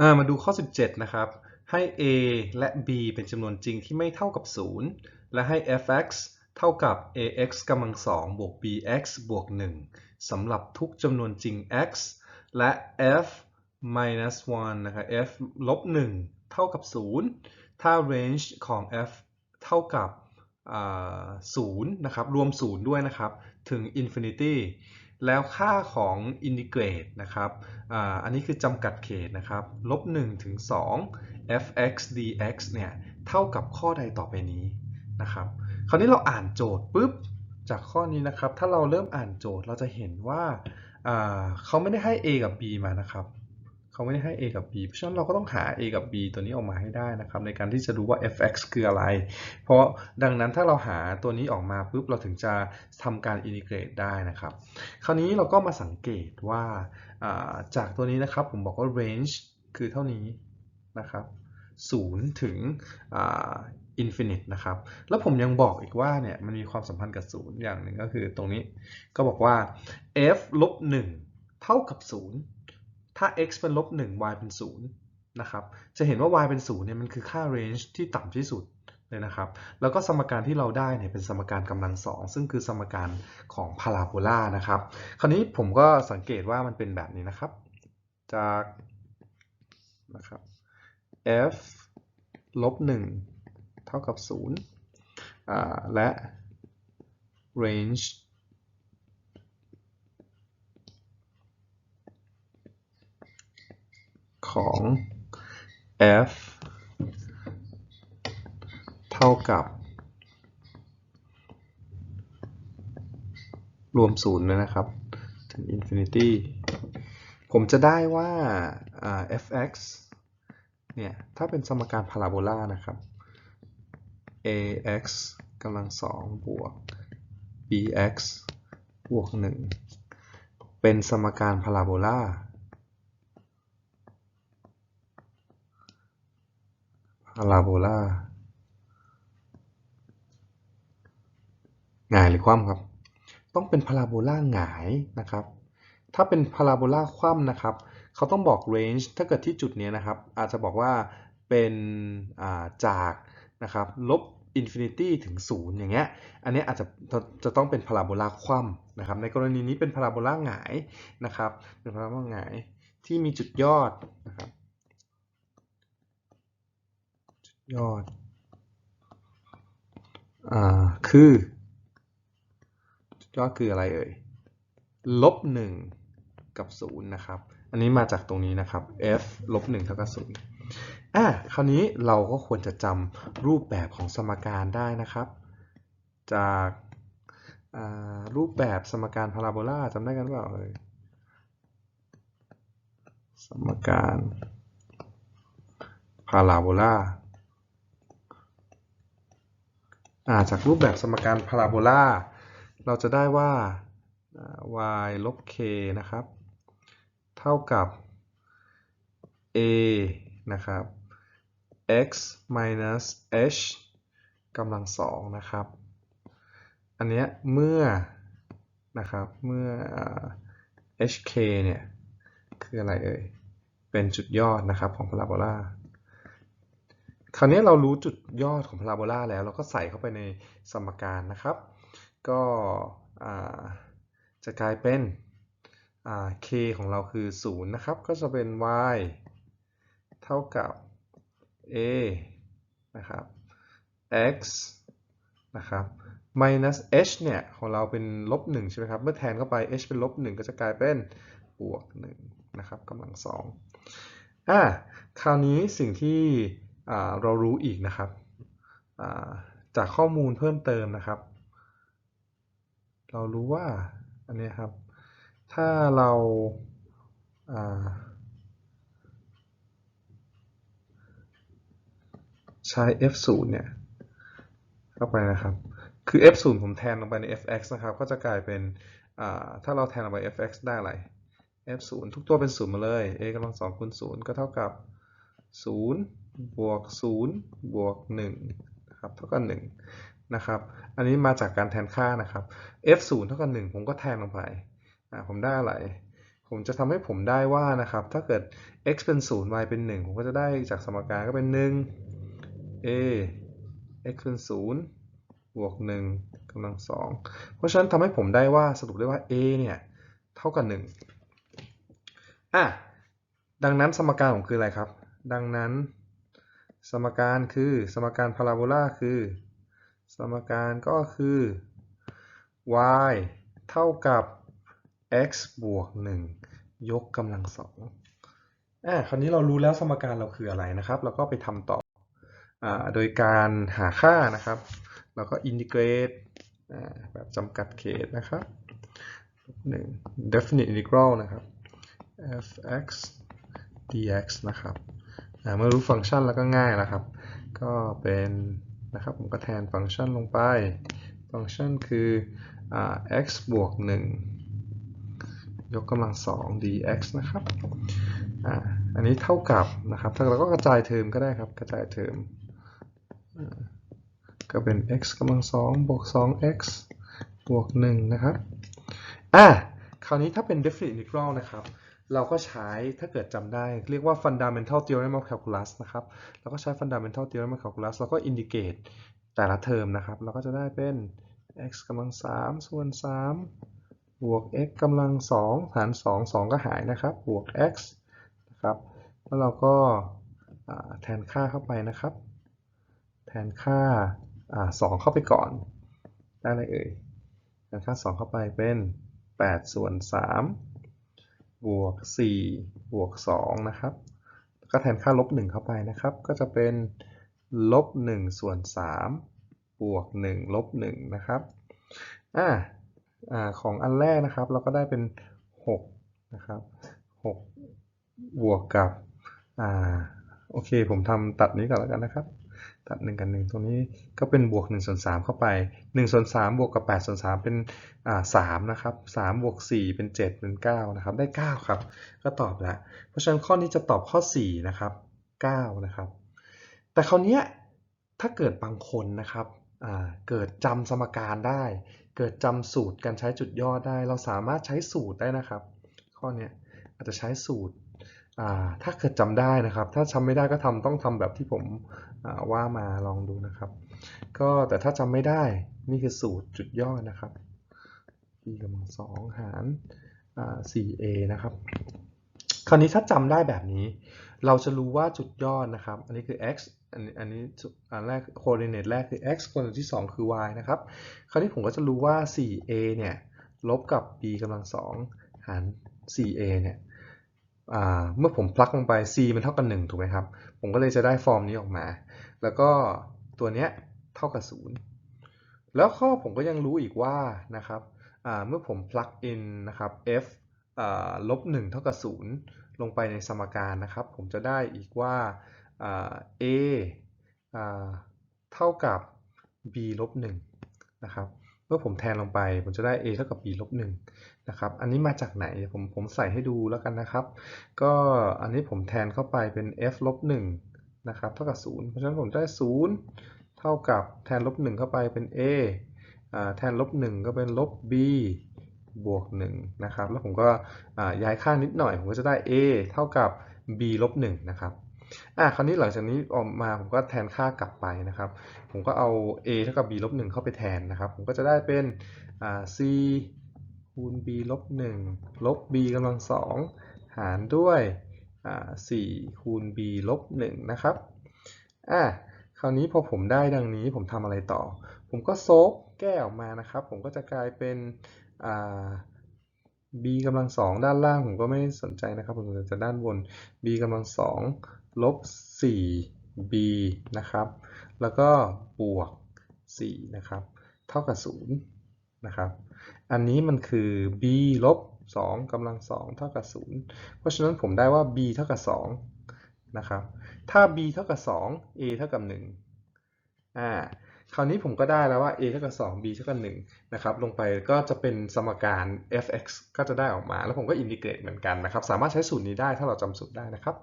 อ่ามาดูข้อ 17 นะครับ ให้ a และ b เป็นจำนวนจริงที่ไม่เท่ากับ 0 และให้ f(x) เท่ากับ ax กำลังสองบวก bx บวก 1สำหรับทุกจำนวนจริง x และ f minus 1นะครับ f ลบ 1 เท่ากับ 0 ถ้า range ของ f เท่ากับ0นะครับ รวม 0 ด้วยนะครับ ถึง infinity แล้วค่าของอินทิเกรตนะครับอ,อันนี้คือจำกัดเขตนะครับลบ1ถึง2 fx dx เนี่ยเท่ากับข้อใดต่อไปนี้นะครับ คราวนี้เราอ่านโจทย์ปุ๊บจากข้อนี้นะครับ ถ้าเราเริ่มอ่านโจทย์เราจะเห็นว่าอ่าเขาไม่ได้ให้ a กับ b มานะครับ เขาไม่ได้ให้ a กับ b เพราะฉะนั้นเราก็ต้องหา a กับ b ตัวนี้ออกมาให้ได้นะครับ ในการที่จะดูว่า fx คืออะไร เพราะดังนั้นถ้าเราหาตัวนี้ออกมาปุ๊บเราถึงจะทำการ integrate ได้นะครับ คราวนี้เราก็มาสังเกตว่าาจากตัวนี้นะครับผมบอกว่า range คือเท่านี้นะครับ0ถึงอ่า infinite นะครับ แล้วผมยังบอกอีกว่าเนี่ยมันมีความสัมพันธ์กับ 0 อย่างหนึ่งก็คือตรงนี้ก็บอกว่า f ลบ1เท่ากับ 0 ถ้า x เป็นลบ1 y เป็น0นะครับ จะเห็นว่า y เป็น0เนี่ยมันคือค่า range ที่ต่ำที่สุดเลยนะครับ แล้วก็สมการที่เราได้เนี่ยเป็นสมการกำลังสองซึ่งคือสมการของพาราโบลานะครับ คราวนี้ผมก็สังเกตว่ามันเป็นแบบนี้นะครับ จากนะครับ f ลบ1เท่ากับ0อ่าและ range ของ f เท่ากับ รวมศูนย์นะครับ ถึง infinity ผมจะได้ว่าอ่า fx เนี่ย ถ้าเป็นสมการพาราโบลานะครับ ax กำลังสองบวก bx บวก1เป็นสมการพาราโบลา พาราโบลาหงายหรือคว่ำครับ ต้องเป็นพาราโบลาหงายนะครับ ถ้าเป็นพาราโบลาคว่ำนะครับ เขาต้องบอก range ถ้าเกิดที่จุดนี้นะครับ อาจจะบอกว่าเป็นจากนะครับลบ infinity ถึง 0 อย่างเงี้ย อันนี้อาจจะจะต้องเป็นพาราโบลาคว่ำนะครับ ในกรณีนี้เป็นพาราโบลาหงายนะครับ เป็นพาราโบลาหงายที่มีจุดยอดนะครับ จุด ยอดอ่าคือจุดยอดคืออะไรเอ่ยลบ1กับ0นะครับ อันนี้มาจากตรงนี้นะครับ f ลบ1เท่ากับ0อะคราวนี้เราก็ควรจะจำรูปแบบของสมการได้นะครับ จากรูปแบบสมการพาราโบลาจำได้กันเปล่าเอ่ยสมการพาราโบลา จากรูปแบบสมการพาราโบลาเราจะได้ว่า y ลบ k นะครับ เท่ากับ a นะครับ x minus h กำลังสองนะครับ อันเนี้ยเมื่อนะครับเมื่อ hk เนี่ย คืออะไรเอ่ย เป็นจุดยอดนะครับของพาราโบลา คราวนี้เรารู้จุดยอดของพาราโบลาแล้ว เราก็ใส่เข้าไปในสมการนะครับ ก็จะกลายเป็น k ของเราคือ 0 นะครับ ก็จะเป็น y เท่ากับ a นะครับ x นะครับ minus h เนี่ย ของเราเป็นลบ1ใช่ไหมครับ เมื่อแทนเข้าไป h เป็นลบ1ก็จะกลายเป็นบวก1นะครับกำลังสองอ่าคราวนี้สิ่งที่ เรารู้อีกนะครับจากข้อมูลเพิ่มเติมนะครับ เรารู้ว่าอันนี้ครับ ถ้าเราใช้ f0 เนี่ยเข้าไปนะครับ คือ f0 ผมแทนลงไปใน fx นะครับ ก็จะกลายเป็นถ้าเราแทนลงไป fx ได้อะไร f0 ทุกตัวเป็น 0 มาเลย a กำลัง2คูณ0ก็เท่ากับ 0 บวก0บวก1นะครับเท่ากับ1นะครับ อันนี้มาจากการแทนค่านะครับ f0 เท่ากับ1ผมก็แทนลงไปผมได้อะไรผผมจะทำให้ผมได้ว่านะครับ ถ้าเกิด x เป็น 0 y เป็น 1 ผมก็จะได้จากสมการก็เป็น 1 a x เป็น 0 บวก 1กำลัง 2 เพราะฉะนั้นทำให้ผมได้ว่าสรุปได้ว่า a เนี่ย เท่ากับ 1 อะ ดังนั้นสมการผมคืออะไรครับ ดังนั้น สมการคือสมการพาราโบลาคือ สมการก็คือ y เท่ากับ x บวก 1 ยกกำลังสองอะคราวนี้เรารู้แล้วสมการเราคืออะไรนะครับ เราก็ไปทำต่ออาโดยการหาค่านะครับเราก็อินทิเกรตแบบจำกัดเขตนะครับ1 definite integral นะครับ f(x) dx นะครับ เมื่อรู้ฟังก์ชันแล้วก็ง่ายแล้วครับ ก็เป็นนะครับผมก็แทนฟังก์ชันลงไป ฟังก์ชันคืออ x บวก 1 ยกกำลัง 2 dx นะครับออันนี้เท่ากับนะครับ ถ้าเราก็กระจายเทอมก็ได้ครับ กระจายเทอมอก็เป็น x กำลัง 2 บวก 2x บวก 1 นะครับ อ่าคราวนี้ถ้าเป็น definite integral นะครับ เราก็ใช้ถ้าเกิดจำได้ เรียกว่า fundamental theorem of calculus นะครับ เราก็ใช้ fundamental theorem of calculus แล้วก็ indicate แต่ละเทอมนะครับ เราก็จะได้เป็น x กำลัง3ส่วน3บวก x กำลัง2หาร2 2 ก็หายนะครับ บวก x นะครับ แล้วเราก็แทนค่าเข้าไปนะครับ แทนค่า 2 เข้าไปก่อน ได้เลยเอ่ยแทนค่า 2 เข้าไปเป็น8ส่วน3 บวก4บวก2นะครับ ก็แทนค่าลบ1เข้าไปนะครับ ก็จะเป็นลบ1ส่วน3บวก1ลบ1นะครับอ่าอ่าของอันแรกนะครับ เราก็ได้เป็น6นะครับ6บวกกับอ่าโอเค ผมทำตัดนี้ก่อนแล้วกันนะครับ ตัด1กับ1ตรงนี้ก็เป็นบวก1ส่วน3เข้าไป1ส่วน3บวกกับ8ส่วน3เป็นอ่า3นะครับ3บวก4เป็น 7 เป็น9นะครับได้ 9 ครับ ก็ตอบแล้ว เพราะฉะนั้นข้อนี้จะตอบข้อ 4 นะครับ 9 นะครับ แต่คราวนี้ถ้าเกิดบางคนนะครับอ่าเกิดจำสมการได้ เกิดจำสูตรการใช้จุดยอดได้ เราสามารถใช้สูตรได้นะครับ ข้อนี้อาจจะใช้สูตร ถ้าเกิดจำได้นะครับ ถ้าจำไม่ได้ก็ทำต้องทำแบบที่ผมว่ามาลองดูนะครับ ก็แต่ถ้าจำไม่ได้นี่คือสูตรจุดยอดนะครับ b กำลังสองหาร 4a นะครับ คราวนี้ถ้าจำได้แบบนี้ เราจะรู้ว่าจุดยอดนะครับ อันนี้คือ x อันนี้อันนี้อันแรก coordinate แรกคือ x coordinate ที่ 2 คือ y นะครับ คราวนี้ผมก็จะรู้ว่า 4a เนี่ยลบกับ b กำลังสองหาร 4a เนี่ย เมื่อผมพลักลงไป c มันเท่ากับ1ถูกไหมครับ ผมก็เลยจะได้ฟอร์มนี้ออกมา แล้วก็ตัวเนี้ยเท่ากับ 0 แล้วข้อผมก็ยังรู้อีกว่านะครับเมื่อผม plug in นะครับ f ลบ1เท่ากับ 0 ลงไปในสมการนะครับ ผมจะได้อีกว่า a เท่ากับ b ลบ1นะครับ เมื่อผมแทนลงไป ผมจะได้ a เท่ากับ b ลบ1นะครับ อันนี้มาจากไหน ผมผมใส่ให้ดูแล้วกันนะครับ ก็อันนี้ผมแทนเข้าไปเป็น f ลบ1นะครับ เท่ากับ 0 เพราะฉะนั้นผมได้ 0 เท่ากับแทนลบ1เข้าไปเป็น a แทนลบ1ก็เป็นลบ b บวก1นะครับ แล้วผมก็ย้ายค่านิดหน่อย ผมก็จะได้ a เท่ากับ b ลบ1นะครับ อะคราวนี้หลังจากนี้ออกมาผมก็แทนค่ากลับไปนะครับ ผมก็เอา a เท่ากับ b ลบ1เข้าไปแทนนะครับ ผมก็จะได้เป็น c คูณ b ลบ1ลบ b กำลัง2หารด้วย4คูณ b ลบ1นะครับอะคราวนี้พอผมได้ดังนี้ผมทำอะไรต่อ ผมก็โซฟแก้ออกมานะครับ ผมก็จะกลายเป็น b กำลังสองด้านล่างผมก็ไม่สนใจนะครับ ผมสนใจะด้านบน b กำลังสองลบ 4b นะครับ แล้วก็บวก 4 นะครับ เท่ากับ 0 นะครับ อันนี้มันคือ b ลบ2กำลัง 2 เท่ากับ 0 เพราะฉะนั้นผมได้ว่า b เท่ากับ 2 นะครับ ถ้า b เท่ากับ 2 a เท่ากับ 1 อ่า คราวนี้ผมก็ได้แล้วว่า a เท่ากับ2 b เท่ากับ1นะครับ ลงไปก็จะเป็นสมการ f(x) ก็จะได้ออกมา แล้วผมก็อินทิเกรตเหมือนกันนะครับ สามารถใช้สูตรนี้ได้ถ้าเราจำสูตรได้นะครับ